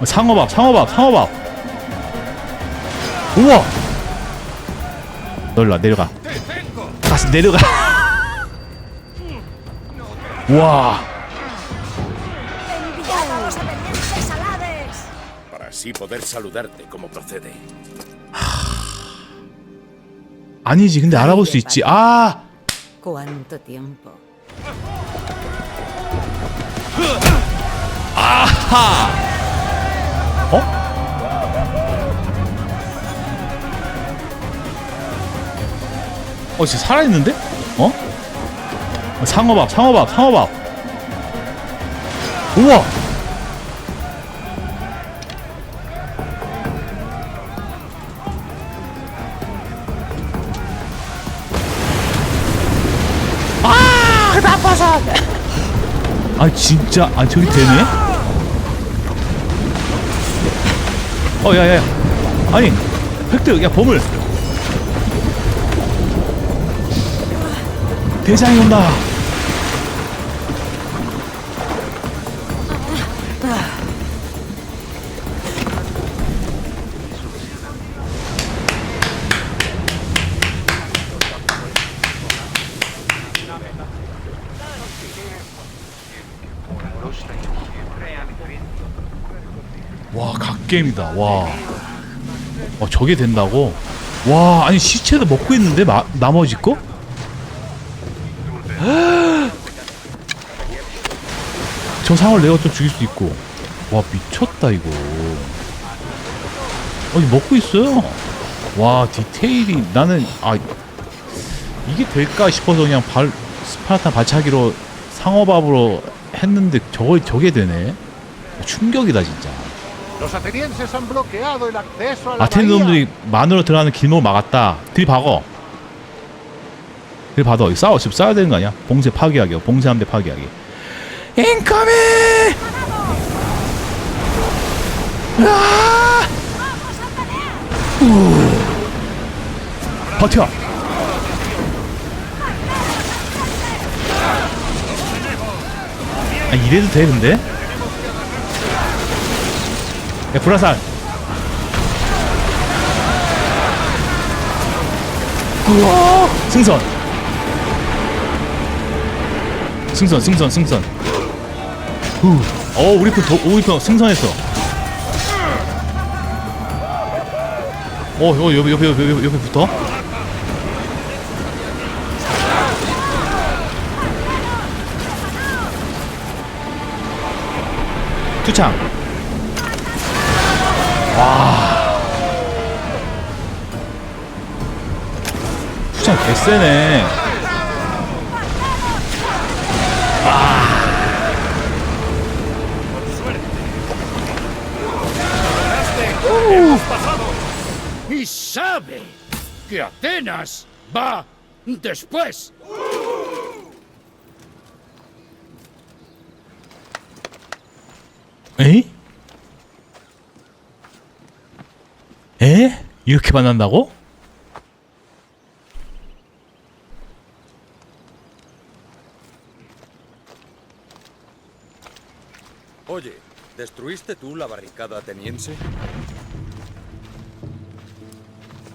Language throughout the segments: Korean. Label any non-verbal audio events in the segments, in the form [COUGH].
어, 상어밥, 상어밥, 상어밥. 우와. 놀라 내려가. 다시 내려가. 와. ¡Enviad a los atenienses al Hades! para así poder saludarte como procede. 아니지, 근데 알아볼 수 있지. 아, ¿Cuánto tiempo? 어? 어, 진짜 살아있는데? 어? 상어밥, 상어밥, 상어밥. 우와! 아, 나빠서. 아, 진짜, 아, 저기 되네? 어, 야, 야, 야. 아니, 획득, 야, 보물. 대장이 온다. 와, 갓게임이다. 와. 어, 저게 된다고? 와, 아니 시체도 먹고 있는데 마, 나머지 거? [GASPS] 저 상을 내가 좀 죽일 수도 있고. 와, 미쳤다 이거. 어, 이거 먹고 있어요. 와, 디테일이 나는 아 이게 될까 싶어서 그냥 발 스파르탄 발차기로 상어밥으로 했는데 저거 저게 되네. 충격이다 진짜. 아테네. 놈들이 만으로 들어가는 길목을 막았다. 들이박어. 들이박어. 싸워. 지금 싸워야 되는 거 아니야? 봉쇄 파괴하기. 봉쇄 함대 파괴하기. 인커밍! 아! 우. 버텨. 아, 이래도 돼, 근데? 야, 불화살. 우와 승선. 승선 승선 승선. 후. 어 우리 편 도, 우리 편 승선했어. 어, 어 옆에 옆에 옆에 옆에, 옆에 붙어? 투창 투창 개쎄네 Y sabe que Atenas va después. 에이? 에? 이렇게 만난다고? Oye, ¿destruiste tú la barricada ateniense?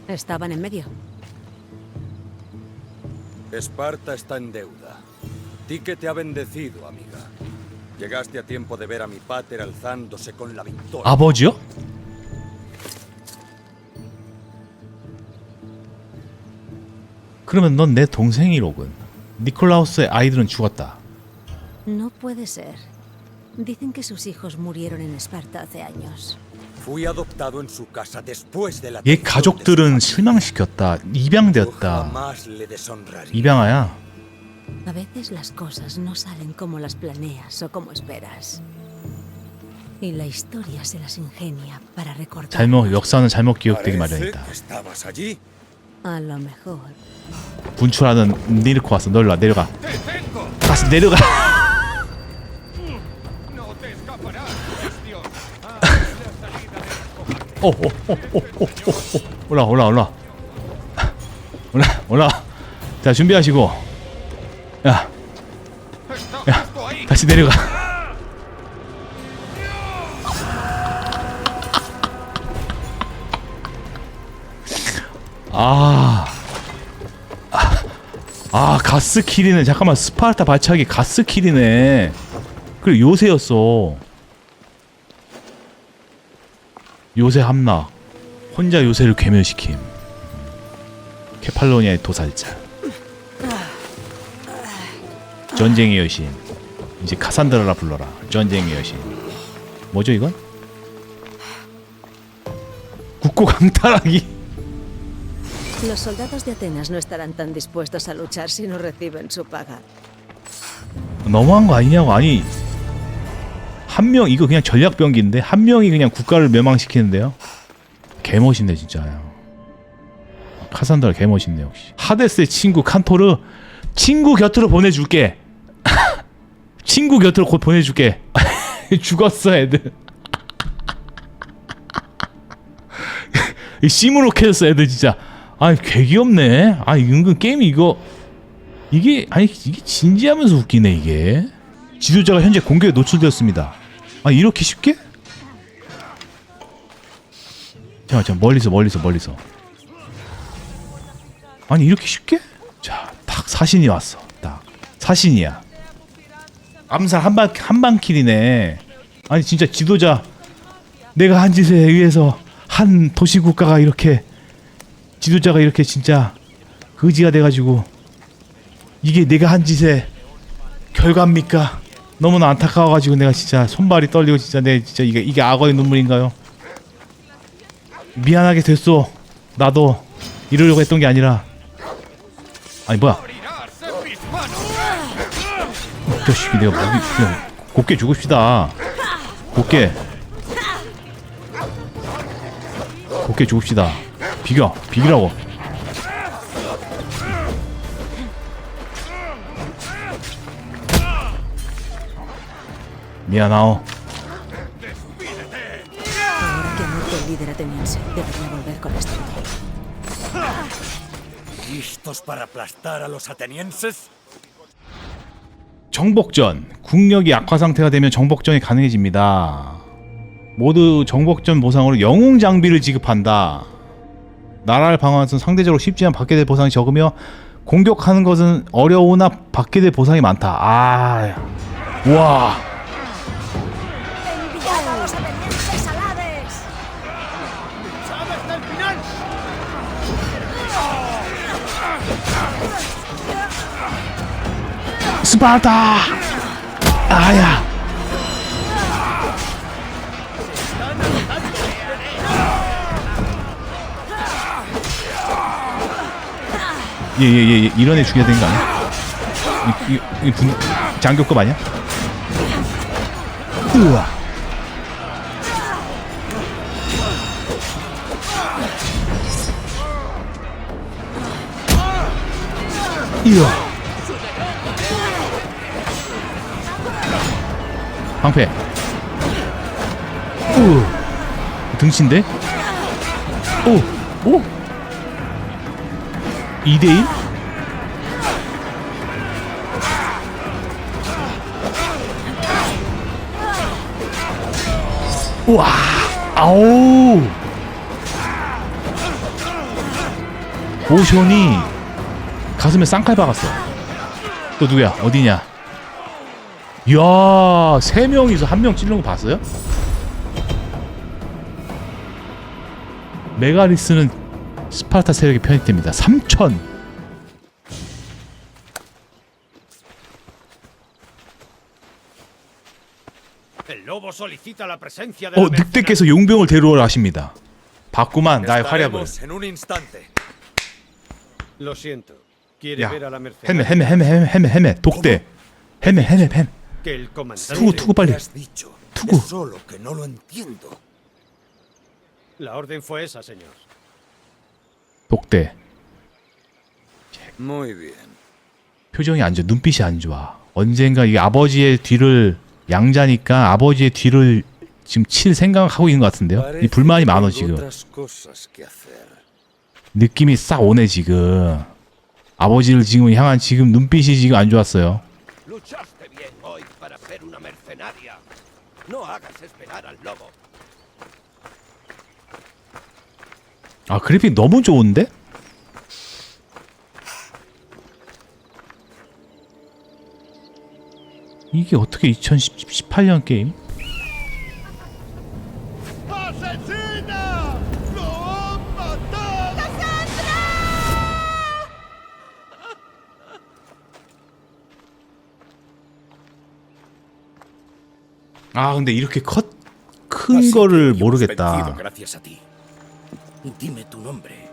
Estaban en medio. Esparta está en deuda. Tique te ha bendecido, amiga. Llegaste a tiempo de ver a mi pater alzándose con la victoria. 아 그러면 넌 내 동생이로군 니콜라우스의 아이들은 죽었다 No puede ser. Dicen que sus hijos murieron en Esparta hace años. Fui adoptado en su casa después de la 얘 가족들은. 실망시켰다 입양되었다. 입양아야 A veces las cosas no salen como las planeas o como esperas. Y la historia se las ingenia para recordar. 잘못 역사는 잘못 기억되기 마련이다. A lo mejor. 분출하는 니르코 왔어. 널라 내려가. 다시 내려가. 올라 올라 올라 올라 올라 자 준비하시고. 야. ahí. 다시 내려가 아. 아, 아 가스 킬이네. 잠깐만 스파르타 발차기 가스 킬이네. 그리고 요새였어. 요새 함락. 혼자 요새를 괴멸시킴. 케팔로니아의 도살자. 전쟁의 여신. 이제 카산드라라 불러라. 전쟁의 여신. 뭐죠 이건? 국고 강탈하기. Los soldados de Atenas no estarán tan dispuestos a luchar si no reciben su paga. 너무한 거 아니냐고. 아니 한 명 이거 그냥 전략 병기인데 한 명이 그냥 국가를 멸망시키는데요? 개멋있네 진짜. 카산드라 개멋있네 역시. 하데스의 친구 칸토르 친구 곁으로 보내줄게. [LAUGHS] 친구 곁으로 곧 보내줄게. [LAUGHS] 죽었어 애들. [LAUGHS] 이 시무룩해졌어 애들 진짜 아니 개 귀엽네. 아 은근 게임이 이거 이게 아니 이게 진지하면서 웃기네 이게. 지도자가 현재 공격에 노출되었습니다. 아 이렇게 쉽게? 잠깐 잠깐 멀리서 멀리서 멀리서. 아니 이렇게 쉽게? 자 딱 사신이 왔어. 딱. 사신이야. 암살 한방 한방 킬이네. 아니 진짜 지도자 내가 한 짓에 의해서 한 도시 국가가 이렇게 지도자가 이렇게 진짜 거지가 돼가지고 이게 내가 한 짓의 결과입니까? 너무나 안타까워가지고 내가 진짜 손발이 떨리고 진짜 내 진짜 이게 이게 악어의 눈물인가요? 미안하게 됐어. 나도 이러려고 했던 게 아니라 아니 뭐야? 자식이 내가 무기 그냥 곱게 죽읍시다. 곱게 곱게 죽읍시다. 비겨 비기라고. 미안하오. 정복전 국력이 악화 상태가 되면 정복전이 가능해집니다. 모두 정복전 보상으로 영웅 장비를 지급한다. 나라를 방어하는 것은 상대적으로 쉽지만 받게 될 보상이 적으며 공격하는 것은 어려우나 받게 될 보상이 많다. 아, 와. 스파르타! 아야. 예예예 예, 이런 애 죽여야 되는 거 아니야? 이, 이, 이 분, 장교급 아니야? 으아. 이야. 방패. 오. 등신데? 오. 오. 2대1? 우와. 아오. 모션이 가슴에 쌍칼 박았어. 또 누구야? 어디냐? 이야, 세 명이서 한 명 찔른 거 봤어요? 메가리스는 스파르타 세력에 편입됩니다. 3천. El lobo solicita la presencia de 어, 늑대께서 용병을 데려오라 하십니다. 봤구만 나의 활약을. 야, mercenaria. 헤메 헤메 헤메 헤메 헤메 독대. 헤메 헤메 헤메. Que el comandante. 투구 투구 빨리. Señor. 독대. 표정이 안 좋아. 눈빛이 안 좋아. 언젠가 이 아버지의 뒤를 양자니까 아버지의 뒤를 지금 칠 생각하고 있는 것 같은데요. 이 불만이 많어 tengo 지금. 느낌이 싹 오네 지금. 아버지를 지금 향한 지금 눈빛이 지금 안 좋았어요. 아 그래픽 너무 좋은데? 이게 어떻게 2018년 게임? 아 근데 이렇게 컷 큰 거를 모르겠다. Dime tu nombre,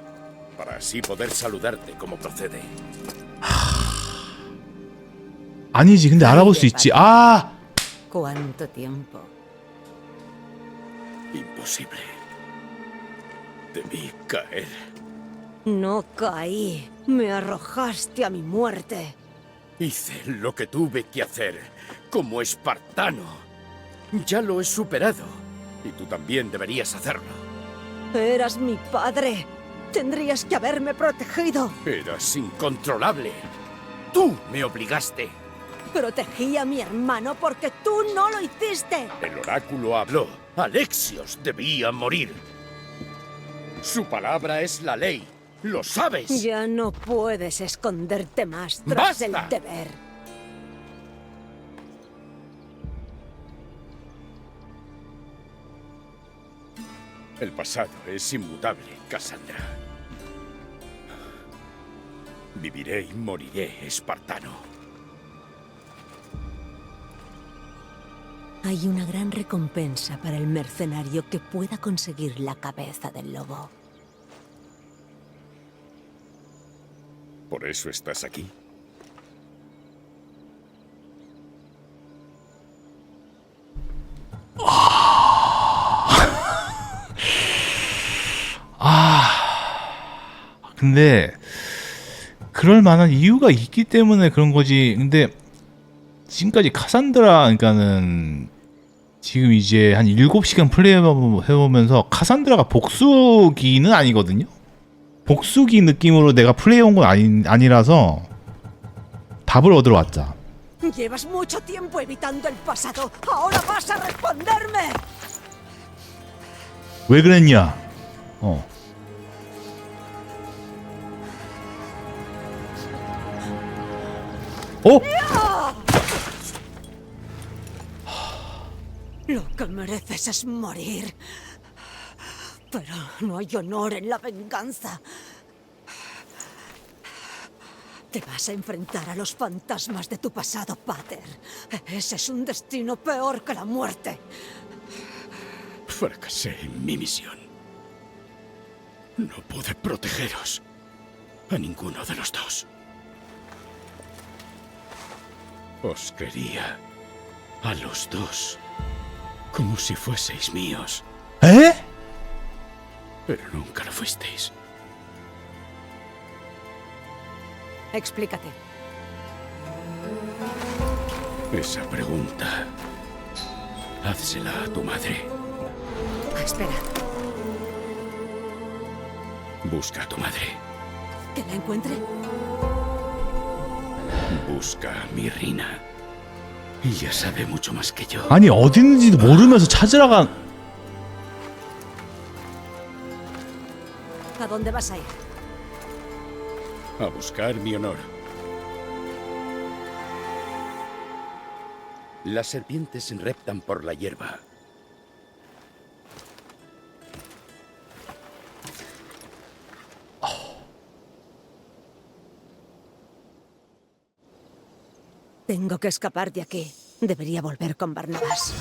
para así poder saludarte como procede. 아니지 근데 알아볼 수 있지. 아 ¿Cuánto tiempo? Imposible. Debí caer. No caí. Me arrojaste a mi muerte. Hice lo que tuve que hacer como espartano. Ya lo he superado. Y tú también deberías hacerlo. Eras mi padre. Tendrías que haberme protegido. Eras incontrolable. Tú me obligaste. Protegí a mi hermano porque tú no lo hiciste. El oráculo habló. Alexios debía morir. Su palabra es la ley. ¿Lo sabes? Ya no puedes esconderte más tras el ¡Basta! deber. El pasado es inmutable, Cassandra. Viviré y moriré, espartano. Hay una gran recompensa para el mercenario que pueda conseguir la cabeza del lobo. ¿Por eso estás aquí? 근데 그럴 만한 이유가 있기 때문에 그런 거지. 근데 지금까지 카산드라 그러니까는 지금 이제 한 7시간 플레이해보면서 카산드라가 복수기는 아니거든요. 복수기 느낌으로 내가 플레이해온 건 아니, 아니라서 답을 얻으러 왔자. Llevas mucho tiempo evitando el pasado. Ahora vas a responderme. 왜 그랬냐? 어. 어? Lo que mereces es morir. Pero no hay honor en la venganza. Te vas a enfrentar a los fantasmas de tu pasado, Pater. Ese es un destino peor que la muerte. Fracasé en mi misión. No pude protegeros. A ninguno de los dos. Os quería. A los dos. Como si fueseis míos. 에? Pero nunca lo fuisteis. Explícate. Esa pregunta. Házsela a tu madre. Espera, Busca a tu madre. que la encuentre. Busca a mi Rina. Ella sabe mucho más que yo. 아니 어디 있는지도 모르면서 찾으러가 ¿A dónde vas a ir? A buscar mi honor. Las serpientes reptan por la hierba. Tengo que escapar de aquí. Debería volver con Barnabas.